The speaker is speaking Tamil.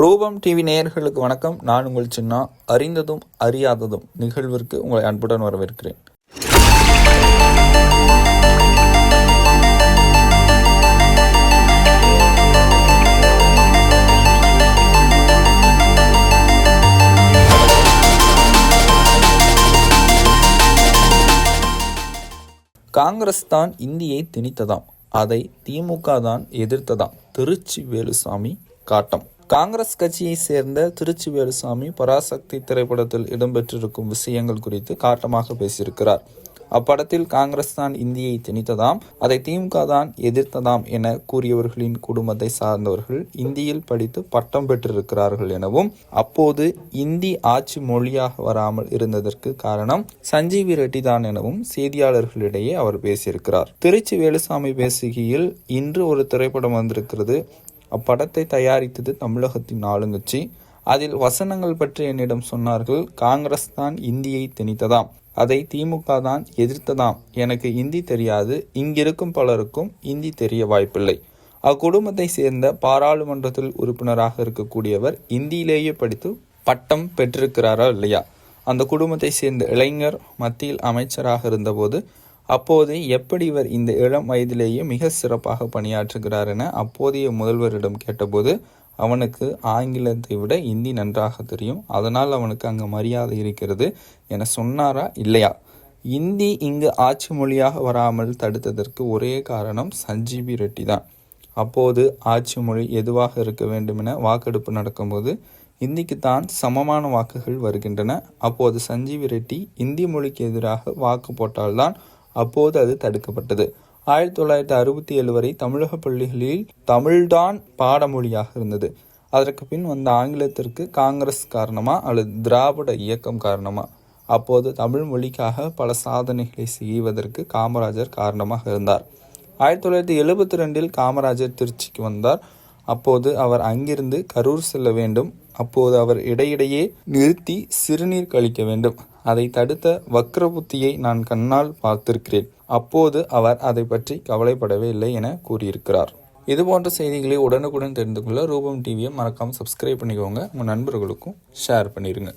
ரூபம் டிவி நேயர்களுக்கு வணக்கம். நான் உங்கள் சின்னா. அறிந்ததும் அறியாததும் நிகழ்விற்கு உங்களை அன்புடன் வரவேற்கிறேன். காங்கிரஸ் தான் இந்தியை திணித்ததாம். அதை திமுக தான் எதிர்த்ததாம். திருச்சி வேலுசாமி காட்டம். காங்கிரஸ் கட்சியை சேர்ந்த திருச்சி வேலுசாமி பராசக்தி திரைப்படத்தில் இடம்பெற்றிருக்கும் விஷயங்கள் குறித்து காட்டமாக பேசியிருக்கிறார். அப்படத்தில் காங்கிரஸ் தான் இந்தியை திணித்ததாம் அதை திமுக தான் எதிர்த்ததாம் என கூறியவர்களின் குடும்பத்தை சார்ந்தவர்கள் இந்தியில் படித்து பட்டம் பெற்றிருக்கிறார்கள் எனவும் அப்போது இந்தி ஆட்சி மொழியாக வராமல் இருந்ததற்கு காரணம் சஞ்சீவி ரெட்டி தான் எனவும் செய்தியாளர்களிடையே அவர் பேசியிருக்கிறார். திருச்சி வேலுசாமி பேசுகையில் இன்று ஒரு திரைப்படம் வந்திருக்கிறது அப்படத்தை தயாரித்தது தமிழகத்தின் ஆளுங்கட்சி. அதில் வசனங்கள் பற்றி என்னிடம் சொன்னார்கள் காங்கிரஸ் தான் இந்தியை திணித்ததாம். அதை திமுக தான் எதிர்த்ததாம். எனக்கு இந்தி தெரியாது. இங்கிருக்கும் பலருக்கும் இந்தி தெரிய வாய்ப்பில்லை. அக்குடும்பத்தை சேர்ந்த பாராளுமன்றத்தில் உறுப்பினராக இருக்கக்கூடியவர் இந்தியிலேயே படித்து பட்டம் பெற்றிருக்கிறாரா இல்லையா? அந்த குடும்பத்தை சேர்ந்த இளைஞர் மத்தியில் அமைச்சராக இருந்தபோது அப்போது எப்படி இவர் இந்த இளம் வயதிலேயே மிக சிறப்பாக பணியாற்றுகிறார் என அப்போதைய முதல்வரிடம் கேட்டபோது அவனுக்கு ஆங்கிலத்தை விட இந்தி நன்றாக தெரியும். அதனால் அவனுக்கு அங்கே மரியாதை இருக்கிறது என சொன்னாரா இல்லையா? இந்தி இங்கு ஆட்சி மொழியாக வராமல் தடுத்ததற்கு ஒரே காரணம் சஞ்சீவி ரெட்டி தான். அப்போது ஆட்சி மொழி எதுவாக இருக்க வேண்டும் என வாக்கெடுப்பு நடக்கும்போது இந்திக்கு தான் சமமான வாக்குகள் வருகின்றன. அப்போது சஞ்சீவி ரெட்டி இந்தி மொழிக்கு எதிராக வாக்கு போட்டால்தான் அப்போது அது தடுக்கப்பட்டது. ஆயிரத்தி தொள்ளாயிரத்தி அறுபத்தி ஏழு வரை தமிழக பள்ளிகளில் தமிழ்தான் பாடமொழியாக இருந்தது. அதற்கு பின் வந்த ஆங்கிலத்திற்கு காங்கிரஸ் காரணமா அல்லது திராவிட இயக்கம் காரணமா? அப்போது தமிழ் மொழிக்காக பல சாதனைகளை செய்வதற்கு காமராஜர் காரணமாக இருந்தார். ஆயிரத்தி தொள்ளாயிரத்தி எழுபத்தி ரெண்டில் காமராஜர் திருச்சிக்கு வந்தார். அப்போது அவர் அங்கிருந்து கரூர் செல்ல வேண்டும். அப்போது அவர் இடையிடையே நிறுத்தி சிறுநீர் கழிக்க வேண்டும். அதை தடுத்த வக்ரபுத்தியை நான் கண்ணால் பார்த்திருக்கிறேன். அப்போது அவர் அதை பற்றி கவலைப்படவே இல்லை என கூறியிருக்கிறார். இது போன்ற செய்திகளை உடனுக்குடன் தெரிந்து கொள்ள ரூபம் டிவியை மறக்காமல் சப்ஸ்கிரைப் பண்ணிக்கோங்க. உங்கள் நண்பர்களுக்கும் ஷேர் பண்ணிடுங்க